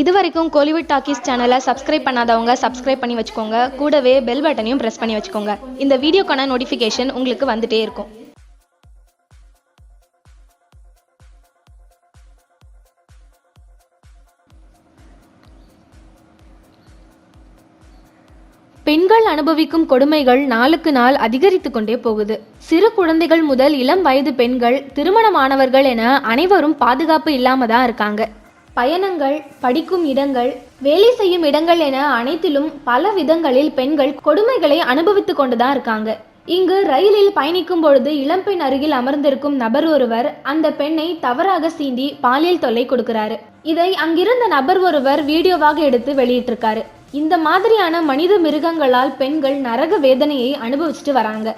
இது வரைக்கும் கோலிவுட் டாக்கீஸ் சேனலை சப்ஸ்கிரைப் பண்ணாதவங்க சப்ஸ்கிரைப் பண்ணி வச்சுக்கோங்க. கூடவே பெல் பட்டனையும் ப்ரெஸ் பண்ணி வச்சுக்கோங்க. இந்த வீடியோக்கான நோட்டிஃபிகேஷன் உங்களுக்கு வந்துட்டே இருக்கும். பெண்கள் அனுபவிக்கும் கொடுமைகள் நாளுக்கு நாள் அதிகரித்து கொண்டே போகுது. சிறு குழந்தைகள் முதல் இளம் வயது பெண்கள் திருமணமானவர்கள் என அனைவரும் பாதுகாப்பு இல்லாம தான் இருக்காங்க. பயணங்கள் படிக்கும் இடங்கள் வேலை செய்யும் இடங்கள் என அனைத்திலும் பல விதங்களில் பெண்கள் கொடுமைகளை அனுபவித்து கொண்டுதான் இருக்காங்க. இங்கு ரயிலில் பயணிக்கும் பொழுது இளம்பெண் அருகில் அமர்ந்திருக்கும் நபர் ஒருவர் அந்த பெண்ணை தவறாக சீண்டி பாலியல் தொல்லை கொடுக்கிறாரு. இதை அங்கிருந்த நபர் ஒருவர் வீடியோவாக எடுத்து வெளியிட்டிருக்காரு. இந்த மாதிரியான மனித மிருகங்களால் பெண்கள் நரக வேதனையை அனுபவிச்சுட்டு வராங்க.